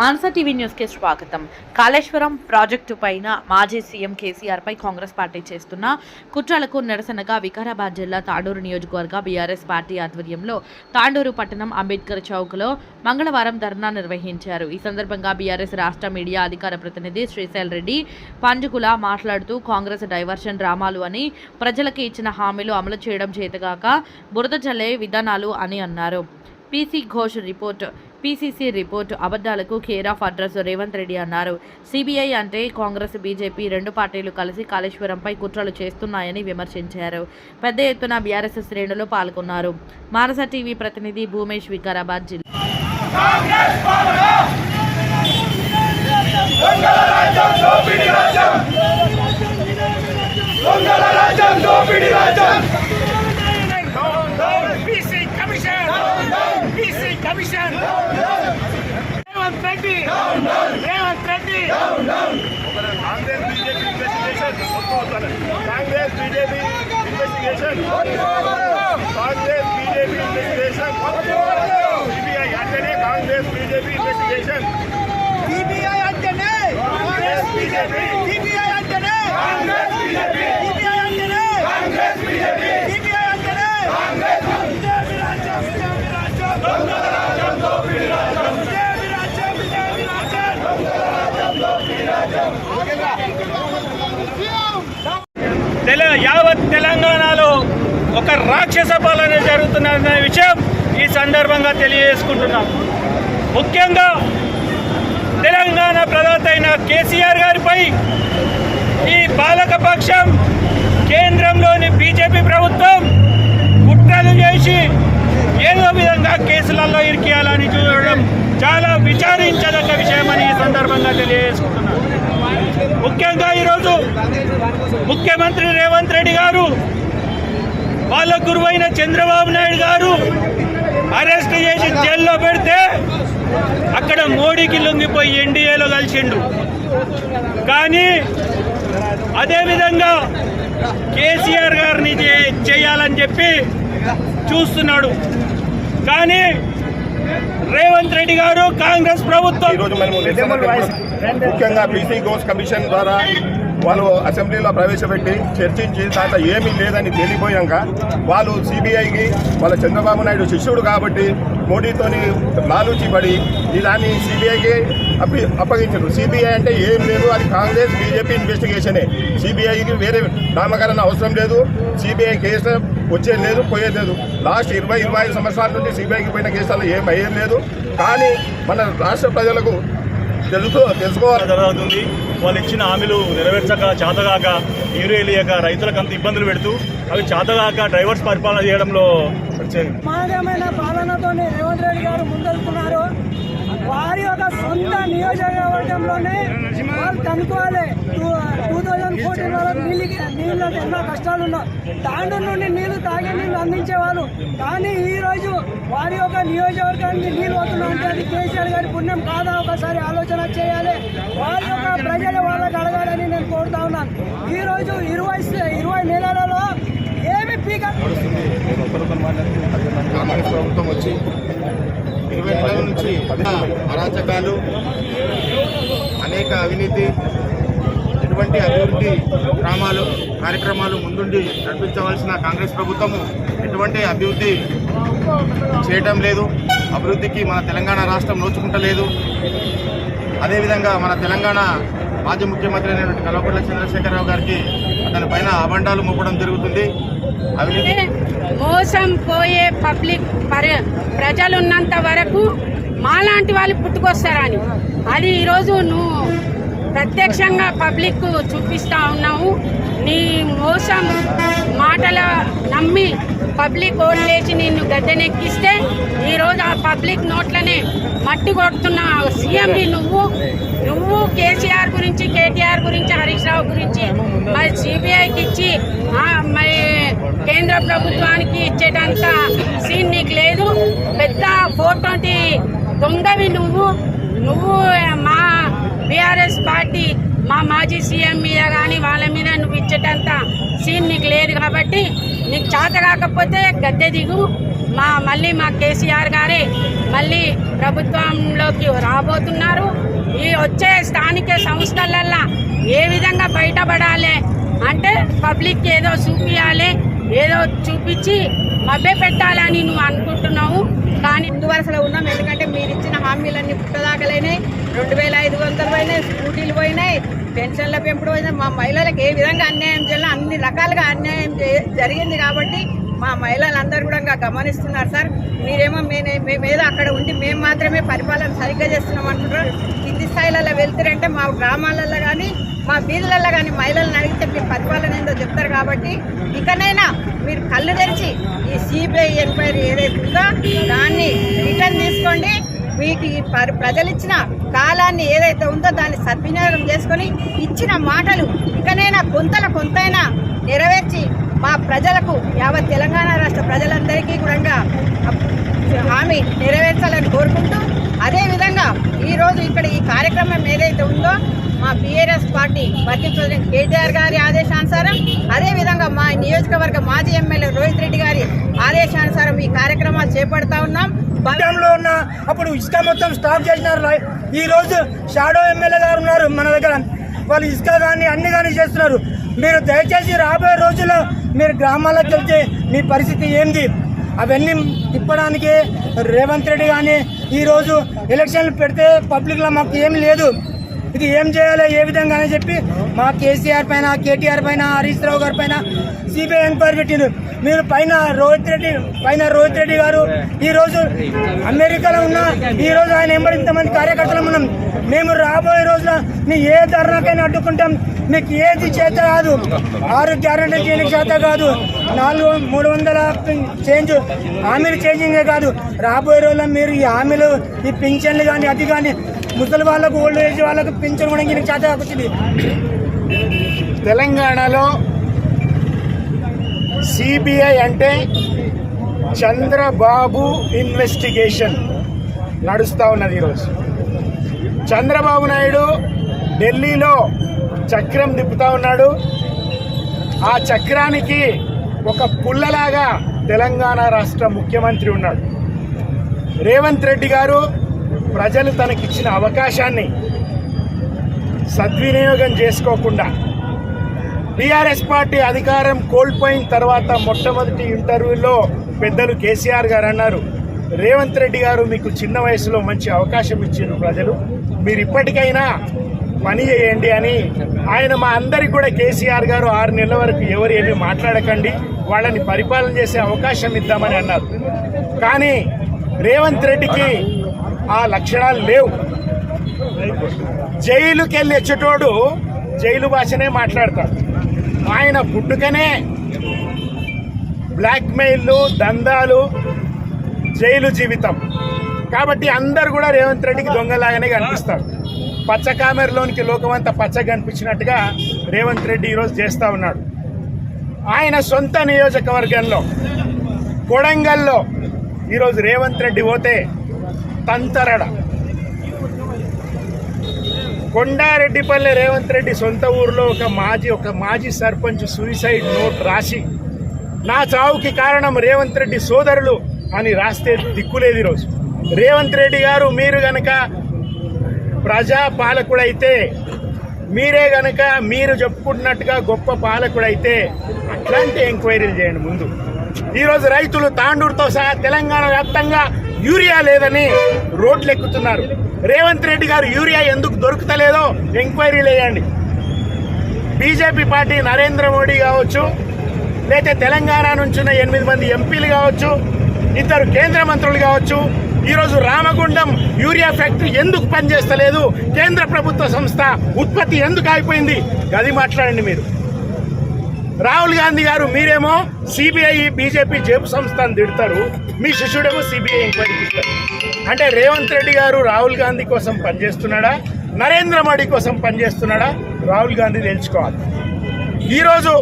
మానస TV న్యూస్కి స్వాగతం. Kaleshwaram project పైన మాజీ సీఎం కేసీఆర్ పై కాంగ్రెస్ పార్టీ చేస్తున్న కుట్రలకు నిరసనగా వికారాబాద్ జిల్లా తాండూరు నియోజకవర్గ బీఆర్ఎస్ పార్టీ ఆధ్వర్యంలో తాండూరు పట్టణం అంబేద్కర్ చౌక్లో మంగళవారం ధర్నా నిర్వహించారు. ఈ సందర్భంగా బీఆర్ఎస్ రాష్ట్ర మీడియా అధికార ప్రతినిధి శ్రీశైల్ రెడ్డి పంజుకుల మాట్లాడుతూ కాంగ్రెస్ డైవర్షన్ డ్రామాలు అని ప్రజలకు ఇచ్చిన హామీలు అమలు చేయడం చేతగాక బురద చల్లే విధానాలు అని అన్నారు. PC Ghosh report PCC report అబద్ధాలకు care of address Revanth Reddy అన్నారు. సిబిఐ అంటే కాంగ్రెస్ బీజేపీ రెండు పార్టీలు కలిసి కాళేశ్వరంపై కుట్రలు చేస్తున్నాయని విమర్శించారు. పెద్ద ఎత్తున బీఆర్ఎస్ శ్రేణులు పాల్గొన్నారు. మానస టీవీ ప్రతినిధి భూమేష్ వికారాబాద్ జిల్లా రాజ్యం Reddy Revanth Reddy Congress BJP investigation Congress BJP investigation Congress BJP investigation CBI అంటేనే కాంగ్రెస్ బీజేపీ ఇన్వెస్టిగేషన్ సిబిఐ అంటేనే కాంగ్రెస్ బీజేపీ సిబిఐ అంటేనే కాంగ్రెస్ బీజేపీ సిబిఐ అంటేనే కాంగ్రెస్ బీజేపీ సిబిఐ అంటేనే కాంగ్రెస్ విజయవి రాజ్యం విజయవి రాజ్యం దొంగల రాజ్యం దోపిడీ రాజ్యం విజయవి రాజ్యం విజయవి రాజ్యం తెల యావత్ తెలంగాణలో ఒక రాక్షస పాలన జరుగుతున్నదనే విషయం ఈ సందర్భంగా తెలియజేసుకుంటున్నాం. ముఖ్యంగా తెలంగాణ ప్రదాత అయిన కేసీఆర్ గారిపై ఈ పాలకపక్షం కేంద్రంలోని బీజేపీ ప్రభుత్వం కుట్రలు చేసి ఏదో విధంగా కేసులలో ఇరికేయాలని చూడడం చాలా విచారించదగ్గ విషయమని ఈ సందర్భంగా తెలియజేసుకుంటున్నాను ముఖ్యంగా ఈరోజు ముఖ్యమంత్రి రేవంత్ రెడ్డి గారు వాళ్ళ గురువైన చంద్రబాబు నాయుడు గారు అరెస్ట్ చేసి జైల్లో పెడితే అక్కడ మోడీకి లొంగిపోయి ఎన్డీఏలో కలిసిండు. కానీ అదేవిధంగా కేసీఆర్ గారిని చేయాలని చెప్పి చూస్తున్నాడు. కానీ రేవంత్ రెడ్డి గారు కాంగ్రెస్ ప్రభుత్వం ముఖ్యంగా బీసీ గోస్ కమిషన్ ద్వారా వాళ్ళు అసెంబ్లీలో ప్రవేశపెట్టి చర్చించి తాత ఏమీ లేదని తేలిపోయాక వాళ్ళు సిబిఐకి వాళ్ళ చంద్రబాబు నాయుడు శిష్యుడు కాబట్టి మోడీతోని లాలూచి పడి ఈ దాన్ని సిబిఐకి అప్పి అప్పగించారు. సిబిఐ అంటే ఏం లేదు అది కాంగ్రెస్ బీజేపీ ఇన్వెస్టిగేషనే. సిబిఐకి వేరే నామకరణ అవసరం లేదు సిబిఐ కేసు వచ్చేది లేదు పోయేది లేదు. లాస్ట్ ఇరవై ఇరవై ఐదు సంవత్సరాల నుండి సిబిఐకి పోయిన కేసులలో ఏం అయ్యేది లేదు. కానీ మన రాష్ట్ర ప్రజలకు తెలుసు తెలుసుకోవాలి. జరుగుతుంది. వాళ్ళు ఇచ్చిన హామీలు నెరవేర్చక చేతగాక యూరియలియక రైతులకు అంత ఇబ్బందులు పెడుతూ అవి చేతగాక డ్రైవర్స్ పరిపాలన చేయడంలో వచ్చేది మాదమైన పాలనతోనే రేవంత్ రెడ్డి గారు ముందెళ్తున్నారు వారి యొక్క సొంత నియోజకవర్గంలోనే వాళ్ళు కనుక్కోవాలి టూ థౌజండ్ ఫోర్టీన్ వరకు నీళ్ళు నీళ్ళకి ఎన్నో కష్టాలు ఉన్నా తాండూరు నుండి నీళ్ళు తాగే నీళ్ళు అందించేవాళ్ళు. కానీ ఈ రోజు వారి యొక్క నియోజకవర్గానికి నీళ్ళు వస్తున్నాయంటే అది కేసీఆర్ గారి పుణ్యం కాదా? ఒకసారి ఆలోచన చేయాలి. వారి యొక్క ప్రజలు వాళ్ళకి అడగాలని నేను కోరుతా ఉన్నాను. ఈ రోజు ఇరవై ఇరవై నెలలలో ఏమి పీక ప్రభుత్వం వచ్చి ఇరవై అరాచకాలు అనేక అవినీతి ఎటువంటి అభివృద్ధి గ్రామాలు కార్యక్రమాలు ముందుండి నడిపించవలసిన కాంగ్రెస్ ప్రభుత్వము ఎటువంటి అభివృద్ధి చేయటం లేదు. అభివృద్ధికి మన తెలంగాణ రాష్ట్రం నోచుకుంటలేదు. అదేవిధంగా మన తెలంగాణ మాజీ ముఖ్యమంత్రి అయినటువంటి కల్వకుంట్ల చంద్రశేఖరరావు గారికి అతని పైన అబండాలు మోపడం జరుగుతుంది. అవినీతి మోసం పోయే పబ్లిక్ పరి- ప్రజలున్నంత వరకు మాలాంటి వాళ్ళు పుట్టుకొస్తారని. అది ఈరోజు నువ్వు ప్రత్యక్షంగా పబ్లిక్ చూపిస్తా ఉన్నావు. నీ మోసం మాటల నమ్మి పబ్లిక్ ఓట్లేసి నిన్ను గద్దెనెక్కిస్తే ఈరోజు ఆ పబ్లిక్ నోట్లనే మట్టి కొడుతున్న సీఎంని నువ్వు నువ్వు కేసీఆర్ గురించి కేటీఆర్ గురించి హరీష్ రావు గురించి మరి సిబిఐకి ఇచ్చి మరి కేంద్ర ప్రభుత్వానికి ఇచ్చేటంత సీన్ నీకు లేదు. పెద్ద ఫోర్ ట్వంటీ దొంగవి నువ్వు నువ్వు మా బీఆర్ఎస్ పార్టీ మా మాజీ సీఎం మీద కానీ వాళ్ళ మీద నువ్వు ఇచ్చేటంత సీన్ నీకు లేదు కాబట్టి నీకు చేత కాకపోతే గద్దె దిగు. మా మళ్ళీ మా కేసీఆర్ గారే మళ్ళీ ప్రభుత్వంలోకి రాబోతున్నారు. ఈ వచ్చే స్థానిక సంస్థలల్లో ఏ విధంగా బయటపడాలి అంటే పబ్లిక్ ఏదో చూపించాలి ఏదో చూపించి మభ్య పెట్టాలని నువ్వు అనుకుంటున్నావు. కానీ ముందు వరుసలో ఉన్నాం. ఎందుకంటే మీరు ఇచ్చిన హామీలన్నీ పుట్టదాకలైనాయి. రెండు వేల ఐదు వందలు పోయినాయి స్కూటీలు పోయినాయి పెన్షన్ల పెంపుడు పోయినాయి. మా మహిళలకు ఏ విధంగా అన్యాయం చేయాలో అన్ని రకాలుగా అన్యాయం జరిగింది కాబట్టి మా మహిళలందరూ కూడా గమనిస్తున్నారు సార్. మీరేమో మేనే మేమేదో అక్కడ ఉండి మేము మాత్రమే పరిపాలన సరిగ్గా చేస్తున్నాం అంటున్నారు. కింది స్థాయిలలో వెళ్తారంటే మా గ్రామాలలో కానీ మా వీధులలో కానీ మహిళలను అడిగితే మీ పరిపాలన ఏందో చెప్తారు కాబట్టి ఇకనైనా మీరు కళ్ళు తెరిచి ఈ సిబిఐ ఎంక్వైరీ ఏదైతే ఉందో దాన్ని రిటర్న్ తీసుకోండి. వీటి ఈ ప్రజలు ఇచ్చిన కాలాన్ని ఏదైతే ఉందో దాన్ని సద్వినియోగం చేసుకొని ఇచ్చిన మాటలు ఇకనైనా కొంతల కొంతైనా నెరవేర్చి మా ప్రజలకు యావత్ తెలంగాణ రాష్ట్ర ప్రజలందరికీ కూడా హామీ నెరవేర్చాలని కోరుకుంటూ అదేవిధంగా ఈరోజు ఇక్కడ ఈ కార్యక్రమం ఏదైతే ఉందో మా BRS party working president KTR గారి ఆదేశానుసారం అదేవిధంగా మా నియోజకవర్గ మాజీ ఎమ్మెల్యే రోహిత్ రెడ్డి గారి ఆదేశానుసారం ఈ కార్యక్రమాలు చేపడతా ఉన్నాం. డ్యాంలో ఉన్న అప్పుడు ఇసుక మొత్తం స్టాప్ చేసినారు. ఈరోజు ఈ రోజు షాడో ఎమ్మెల్యే గారు ఉన్నారు మన దగ్గర. వాళ్ళు ఇసుక కానీ అన్ని కానీ చేస్తున్నారు. మీరు దయచేసి రాబోయే రోజుల్లో మీరు గ్రామాలకు వెళ్తే మీ పరిస్థితి ఏంది? అవన్నీ తిప్పడానికి రేవంత్ రెడ్డి కానీ ఈరోజు ఎలక్షన్లు పెడితే పబ్లిక్లో మాకు ఏం లేదు. ఇది ఏం చేయాలో ఏ విధంగా అని చెప్పి మా కేసీఆర్ పైన కేటీఆర్ పైన హరీష్ రావు గారి పైన సిబిఐ ఎంక్వైరీ పెట్టింది మీరు పైన రోహిత్ రెడ్డి పైన రోహిత్ రెడ్డి గారు ఈ రోజు అమెరికాలో ఉన్న ఈ రోజు ఆయన ఎంబడి ఇంతమంది కార్యకర్తలు ఉన్నాం. మేము రాబోయే రోజున మీ ఏ ధర్నాకైనా అడ్డుకుంటాం. మీకు ఏది చేత కాదు. ఆరు గ్యారంటీ చేయడానికి చేత కాదు. నాలుగు మూడు వందల చేంజ్ హామీలు చేంజింగే కాదు. రాబోయే రోజుల్లో మీరు ఈ హామీలు ఈ పింఛన్లు కానీ అది కానీ ముసలి వాళ్ళకు ఓల్డ్ ఏజ్ వాళ్ళకు పింఛన్ కూడా చేత వచ్చింది. తెలంగాణలో సిబిఐ అంటే చంద్రబాబు ఇన్వెస్టిగేషన్ నడుస్తూ ఉన్నది ఈరోజు. చంద్రబాబు నాయుడు ఢిల్లీలో చక్రం తిప్పుతా ఉన్నాడు. ఆ చక్రానికి ఒక పుల్లలాగా తెలంగాణ రాష్ట్ర ముఖ్యమంత్రి ఉన్నాడు. రేవంత్ రెడ్డి గారు ప్రజలు తనకిచ్చిన అవకాశాన్ని సద్వినియోగం చేసుకోకుండా టీఆర్ఎస్ పార్టీ అధికారం కోల్పోయిన తర్వాత మొట్టమొదటి ఇంటర్వ్యూలో పెద్దలు కేసీఆర్ గారు అన్నారు. రేవంత్ రెడ్డి గారు మీకు చిన్న వయసులో మంచి అవకాశం ఇచ్చారు ప్రజలు. మీరు ఇప్పటికైనా పని చేయండి అని ఆయన మా అందరికి కూడా కేసీఆర్ గారు ఆరు నెలల వరకు ఎవరు ఏమీ మాట్లాడకండి వాళ్ళని పరిపాలన చేసే అవకాశం ఇద్దామని అన్నారు. కానీ రేవంత్ రెడ్డికి ఆ లక్షణాలు లేవు. జైలుకెళ్ళి వచ్చేటోడు జైలు భాషనే మాట్లాడతాడు. ఆయన పుట్టుకనే బ్లాక్మెయిల్లు దందాలు జైలు జీవితం. కాబట్టి అందరు కూడా రేవంత్ రెడ్డికి దొంగలాగానే కనిపిస్తారు. పచ్చ కామెరలోనికి లోకమంతా పచ్చగా కనిపించినట్టుగా రేవంత్ రెడ్డి ఈరోజు చేస్తూ ఉన్నాడు. ఆయన సొంత నియోజకవర్గంలో కొడంగల్లో ఈరోజు రేవంత్ రెడ్డి పోతే తంతరడ. కొండారెడ్డిపల్లె రేవంత్ రెడ్డి సొంత ఊరిలో ఒక మాజీ ఒక మాజీ సర్పంచ్ సూసైడ్ నోట్ రాసి నా చావుకి కారణం రేవంత్ రెడ్డి సోదరులు అని రాస్తే దిక్కులేదు ఈరోజు. రేవంత్ రెడ్డి గారు మీరు గనక ప్రజా పాలకుడైతే మీరే గనక మీరు చెప్పుకుంటున్నట్టుగా గొప్ప పాలకుడైతే అట్లాంటి ఎంక్వైరీలు చేయండి ముందు. ఈరోజు రైతులు తాండూరుతో సహా తెలంగాణ వ్యాప్తంగా యూరియా లేదని రోడ్లు ఎక్కుతున్నారు రేవంత్ రెడ్డి గారు యూరియా ఎందుకు దొరుకుతలేదో ఎంక్వైరీ లేయండి. బీజేపీ పార్టీ నరేంద్ర మోడీ కావచ్చు లేకపోతే తెలంగాణ నుంచి ఉన్న ఎనిమిది మంది ఎంపీలు కావచ్చు ఇద్దరు కేంద్ర మంత్రులు కావచ్చు ఈరోజు రామగుండం యూరియా ఫ్యాక్టరీ ఎందుకు పనిచేస్తలేదు కేంద్ర ప్రభుత్వ సంస్థ ఉత్పత్తి ఎందుకు ఆగిపోయింది? గది మాట్లాడండి మీరు. రాహుల్ గాంధీ గారు మీరేమో సిబిఐ బీజేపీ జేబు సంస్థను తిడతారు. మీ శిష్యుడేమో సిబిఐ ఎంక్వైరీకి ఇస్తారు అంటే రేవంత్ రెడ్డి గారు రాహుల్ గాంధీ కోసం పనిచేస్తున్నాడా? నరేంద్ర మోడీ కోసం పనిచేస్తున్నాడా? రాహుల్ గాంధీ తెలుసుకోవాలి. ఈరోజు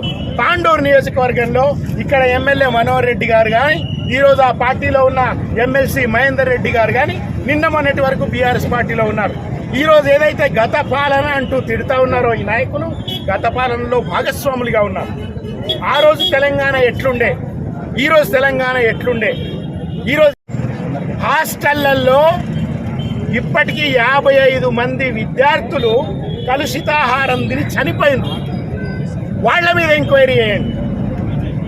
తాండూరు నియోజకవర్గంలో ఇక్కడ ఎమ్మెల్యే మనోహర్ రెడ్డి గారు కానీ ఈరోజు ఆ పార్టీలో ఉన్న ఎమ్మెల్సీ మహేందర్ రెడ్డి గారు కానీ నిన్న మొన్నటి వరకు బీఆర్ఎస్ పార్టీలో ఉన్నారు. ఈరోజు ఏదైతే గత పాలన అంటూ తిడతా ఉన్నారో ఈ నాయకులు గత పాలనలో భాగస్వాములుగా ఉన్నారు. ఆ రోజు తెలంగాణ ఎట్లుండే? ఈరోజు తెలంగాణ ఎట్లుండే? ఈరోజు హాస్టళ్ళలో ఇప్పటికీ యాభై ఐదు మంది విద్యార్థులు కలుషితాహారం తిని చనిపోయింది వాళ్ళ మీద ఎంక్వైరీ చేయండి.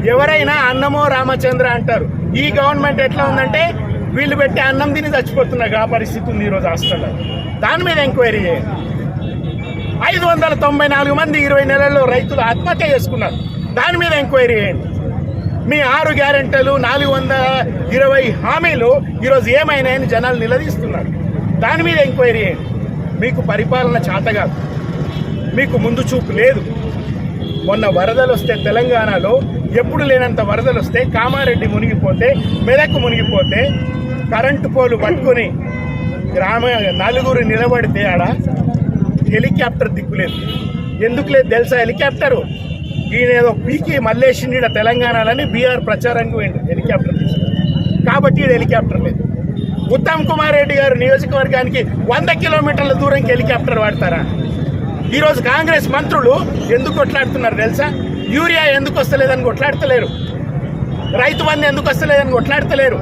ఎవరైనా అన్నమో రామచంద్ర అంటారు. ఈ గవర్నమెంట్ ఎట్లా ఉందంటే వీళ్ళు పెట్టి అన్నం తిని చచ్చిపోతున్నారు. ఆ పరిస్థితి ఉంది ఈరోజు హాస్టల్లో. దాని మీద ఎంక్వైరీ చేయండి. ఐదు వందల తొంభై నాలుగు మంది ఇరవై నెలల్లో రైతులు ఆత్మహత్య చేసుకున్నారు. దాని మీద ఎంక్వైరీ చేయండి. మీ ఆరు గ్యారెంటీలు నాలుగు వందల ఇరవై హామీలు ఈరోజు ఏమైనాయని జనాలు నిలదీస్తున్నారు. దాని మీద ఎంక్వైరీ చేయండి. మీకు పరిపాలన చేతగాదు మీకు ముందు చూపు లేదు. మొన్న వరదలు వస్తే తెలంగాణలో ఎప్పుడు లేనంత వరదలు వస్తే కామారెడ్డి మునిగిపోతే మెదక్ మునిగిపోతే కరెంటు పోలు పట్టుకొని గ్రామ నలుగురు నిలబడితే ఆడ హెలికాప్టర్ దిక్కులేదు ఎందుకు లేదు తెలుసా? హెలికాప్టరు. ఈయన ఏదో పీకి మల్లేసిండి ఈడ తెలంగాణలని బీఆర్ ప్రచారానికి పోయిండు హెలికాప్టర్ కాబట్టి ఈడ హెలికాప్టర్ లేదు. ఉత్తమ్ కుమార్ రెడ్డి గారు నియోజకవర్గానికి వంద కిలోమీటర్ల దూరంకి హెలికాప్టర్ వాడతారా? ఈరోజు కాంగ్రెస్ మంత్రులు ఎందుకు కొట్లాడుతున్నారు తెలుసా? యూరియా ఎందుకు వస్తలేదని కొట్లాడతలేరు. రైతు బంధు ఎందుకు వస్తలేదని కొట్లాడతలేరు.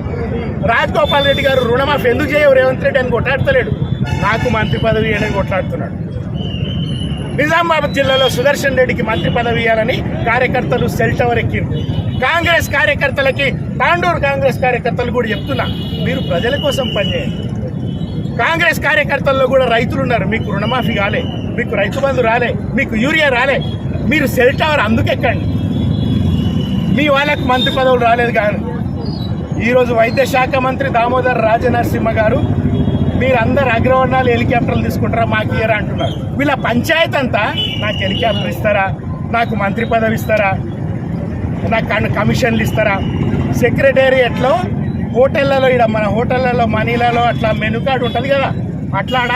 రాజగోపాల్ రెడ్డి గారు రుణమాఫీ ఎందుకు చేయవు? రేవంత్ రెడ్డి అని కొట్లాడతలేడు. నాకు మంత్రి పదవి అని కొట్లాడుతున్నాడు. నిజామాబాద్ జిల్లాలో సుదర్శన్ రెడ్డికి మంత్రి పదవి ఇవ్వాలని కార్యకర్తలు సెల్ టవర్ ఎక్కింది కాంగ్రెస్ కార్యకర్తలకి తాండూరు కాంగ్రెస్ కార్యకర్తలు కూడా చెప్తున్నా మీరు ప్రజల కోసం పనిచేయండి. కాంగ్రెస్ కార్యకర్తల్లో కూడా రైతులు ఉన్నారు. మీకు రుణమాఫీ కాలే మీకు రైతు బంధు రాలే మీకు యూరియా రాలే. మీరు సెల్ టవర్ అందుకెక్కండి. మీ వాళ్ళకు మంత్రి పదవులు రాలేదు కానీ ఈరోజు వైద్య శాఖ మంత్రి దామోదర్ రాజనరసింహ గారు మీరందరు అగ్రవర్ణాలు హెలికాప్టర్లు తీసుకుంటారా మాకు ఇయ్యరా అంటున్నారు. వీళ్ళ పంచాయత్ అంతా నాకు హెలికాప్టర్ ఇస్తారా నాకు మంత్రి పదవి ఇస్తారా నాకు కన్- కమిషన్లు ఇస్తారా? సెక్రటేరియట్లో హోటళ్ళలో ఇక్కడ మన హోటళ్ళలో మనీలలో అట్లా మెనూ కార్డు ఉంటుంది కదా అట్లాడ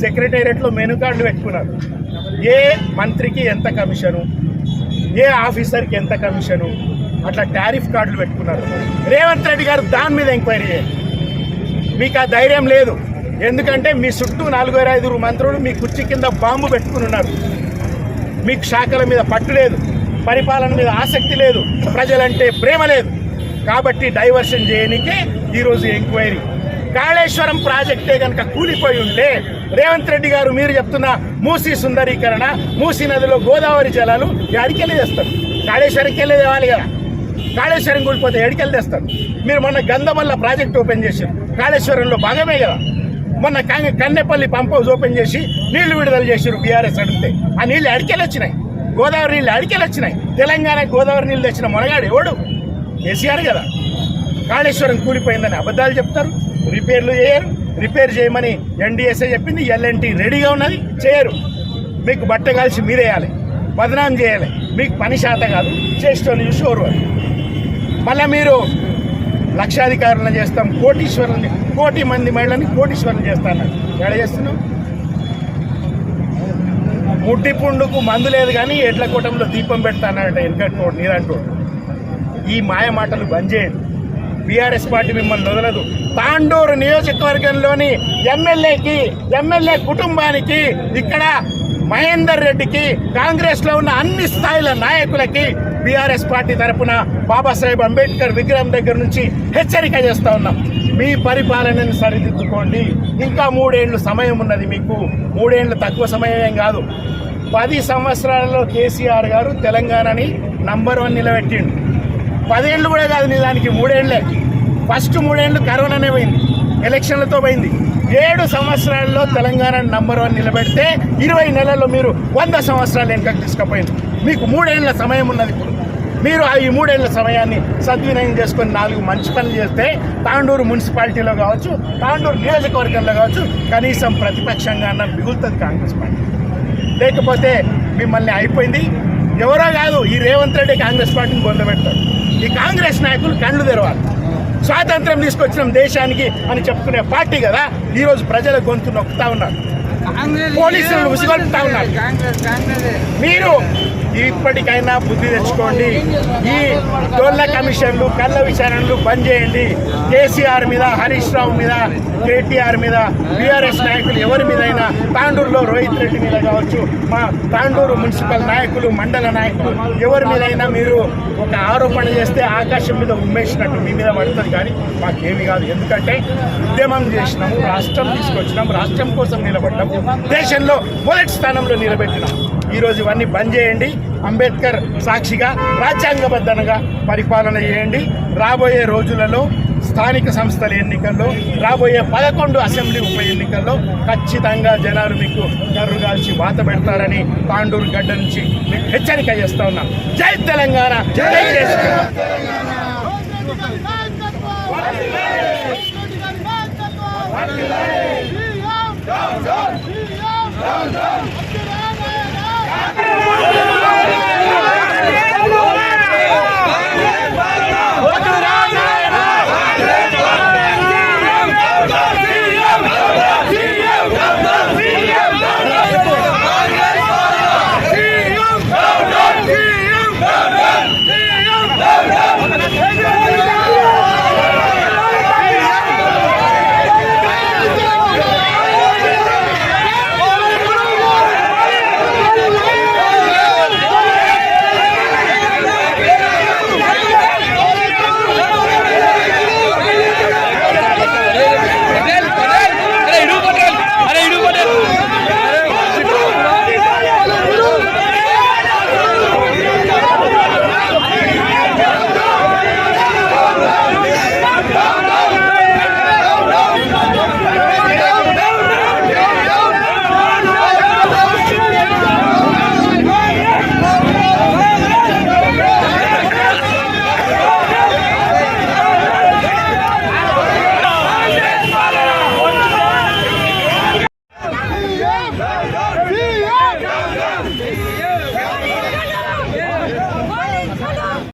సెక్రటేరియట్లో మెనూ కార్డులు పెట్టుకున్నారు. ఏ మంత్రికి ఎంత కమిషను? ఏ ఆఫీసర్కి ఎంత కమిషను? అట్లా టారిఫ్ కార్డులు పెట్టుకున్నారు. రేవంత్ రెడ్డి గారు దాని మీద ఎంక్వైరీ చేయండి. మీకు ఆ ధైర్యం లేదు. ఎందుకంటే మీ చుట్టూ నాలుగు ఐదుగురు మంత్రులు మీ కుర్చీ కింద బాంబు పెట్టుకుని ఉన్నారు. మీకు శాఖల మీద పట్టు లేదు. పరిపాలన మీద ఆసక్తి లేదు. ప్రజలంటే ప్రేమ లేదు. కాబట్టి డైవర్షన్ చేయనికే ఈరోజు ఎంక్వైరీ. కాళేశ్వరం ప్రాజెక్టే కనుక కూలిపోయి ఉంటే రేవంత్ రెడ్డి గారు మీరు చెప్తున్న మూసీ సుందరీకరణ మూసీ నదిలో గోదావరి జలాలు ఎడికెళ్ళి చేస్తారు కాళేశ్వరంకెళ్ళి తేవాలి కదా. కాళేశ్వరం కూలిపోతే ఎడికెళ్ళి తెస్తారు మీరు మొన్న గంధమల్ల ప్రాజెక్ట్ ఓపెన్ చేశారు. కాళేశ్వరంలో భాగమే కదా. మొన్న కాంగ కన్నెపల్లి పంప్ హౌస్ ఓపెన్ చేసి నీళ్ళు విడుదల చేశారు బీఆర్ఎస్ అడిగితే. ఆ నీళ్ళు అడికెళ్ళి వచ్చినాయి గోదావరి నీళ్ళు అడికెళ్ళి వచ్చినాయి తెలంగాణ గోదావరి నీళ్ళు తెచ్చిన మొనగాడు ఎవడు? కేసీఆర్ కదా. కాళేశ్వరం కూలిపోయిందని అబద్ధాలు చెప్తారు. రిపేర్లు చేయరు. రిపేర్ చేయమని ఎన్డీఎస్ఏ చెప్పింది. ఎల్ఎన్టీ రెడీగా ఉన్నది. చేయరు. మీకు బట్ట కలిసి మీరేయాలి. బదనాం చేయాలి. మీకు పని శాత కాదు. చేసేటోళ్ళు చూసి ఓర్వరు. మళ్ళీ మీరు లక్షాధికారులను చేస్తాం కోటీశ్వరులని కోటి మంది మహిళని కోటీశ్వరులు చేస్తాను ఎక్కడ చేస్తున్నాం ముట్టి పుండుకు మందు లేదు కానీ ఎడ్ల కూటంలో దీపం పెడతానంట వెనకటోడు నీరంటోడు ఈ మాయ మాటలు బంద్ చేయండి బీఆర్ఎస్ పార్టీ మిమ్మల్ని వదలదు. తాండూరు నియోజకవర్గంలోని ఎమ్మెల్యేకి ఎమ్మెల్యే కుటుంబానికి ఇక్కడ మహేందర్ రెడ్డికి కాంగ్రెస్లో ఉన్న అన్ని స్థాయిల నాయకులకి బీఆర్ఎస్ పార్టీ తరఫున బాబాసాహెబ్ అంబేద్కర్ విగ్రహం దగ్గర నుంచి హెచ్చరిక చేస్తూ ఉన్నాం. మీ పరిపాలనను సరిదిద్దుకోండి. ఇంకా మూడేళ్ళు సమయం ఉన్నది మీకు. మూడేళ్ళు తక్కువ సమయం ఏం కాదు. పది సంవత్సరాలలో కేసీఆర్ గారు తెలంగాణని నంబర్ వన్ నిలబెట్టిండు. పదేళ్ళు కూడా కాదు నిజానికి మూడేళ్ళే ఫస్ట్ మూడేళ్ళు కరోనానే పోయింది. ఎలక్షన్లతో పోయింది. ఏడు సంవత్సరాల్లో తెలంగాణ నంబర్ వన్ నిలబెడితే ఇరవై నెలల్లో మీరు వంద సంవత్సరాలు వెనుకకు తీసుకుపోయింది. మీకు మూడేళ్ళ సమయం ఉన్నది ఇప్పుడు. మీరు ఆ ఈ మూడేళ్ళ సమయాన్ని సద్వినియోగం చేసుకొని నాలుగు మంచి పనులు చేస్తే తాండూరు మున్సిపాలిటీలో కావచ్చు తాండూరు నియోజకవర్గంలో కావచ్చు కనీసం ప్రతిపక్షంగా అన్న మిగులుతుంది కాంగ్రెస్ పార్టీ. లేకపోతే మిమ్మల్ని అయిపోయింది. ఎవరో కాదు ఈ రేవంత్ రెడ్డి కాంగ్రెస్ పార్టీని పొందబెడతారు ఈ కాంగ్రెస్ నాయకులు కళ్ళు తెరవాలి. స్వాతంత్రం తీసుకొచ్చిన దేశానికి అని చెప్పుకునే పార్టీ కదా ఈరోజు ప్రజల గొంతు నొక్కుతా ఉన్నారు. పోలీసులు ఉసిగొలుపుతా ఉన్నారు. మీరు ఇప్పటికైనా బుద్ధి తెచ్చుకోండి. ఈ టోళ్ళ కమిషన్లు కళ్ళ విచారణలు బంద్ చేయండి. కేసీఆర్ మీద హరీష్ రావు మీద కేటీఆర్ మీద బీఆర్ఎస్ నాయకులు ఎవరి మీదైనా తాండూరులో రోహిత్ రెడ్డి మీద కావచ్చు మా తాండూరు మున్సిపల్ నాయకులు మండల నాయకులు ఎవరి మీదైనా మీరు ఒక ఆరోపణ చేస్తే ఆకాశం మీద ఉమ్మేసినట్టు మీ మీద పడుతుంది. కానీ మాకేమి కాదు. ఎందుకంటే ఉద్యమం చేసినాము రాష్ట్రం తీసుకొచ్చినాం రాష్ట్రం కోసం నిలబడ్డాము దేశంలో మొదటి స్థానంలో నిలబెట్టినాం ఈరోజు ఇవన్నీ బంద్ చేయండి. అంబేద్కర్ సాక్షిగా రాజ్యాంగబద్ధంగా పరిపాలన చేయండి. రాబోయే రోజులలో స్థానిక సంస్థల ఎన్నికల్లో రాబోయే పదకొండు అసెంబ్లీ ఉప ఎన్నికల్లో ఖచ్చితంగా జనాలు మీకు కర్రుగాల్చి బాత పెడతారని తాండూరు గడ్డ నుంచి మీకు హెచ్చరిక చేస్తా ఉన్నాం. జై తెలంగాణ! జై తెలంగాణ Até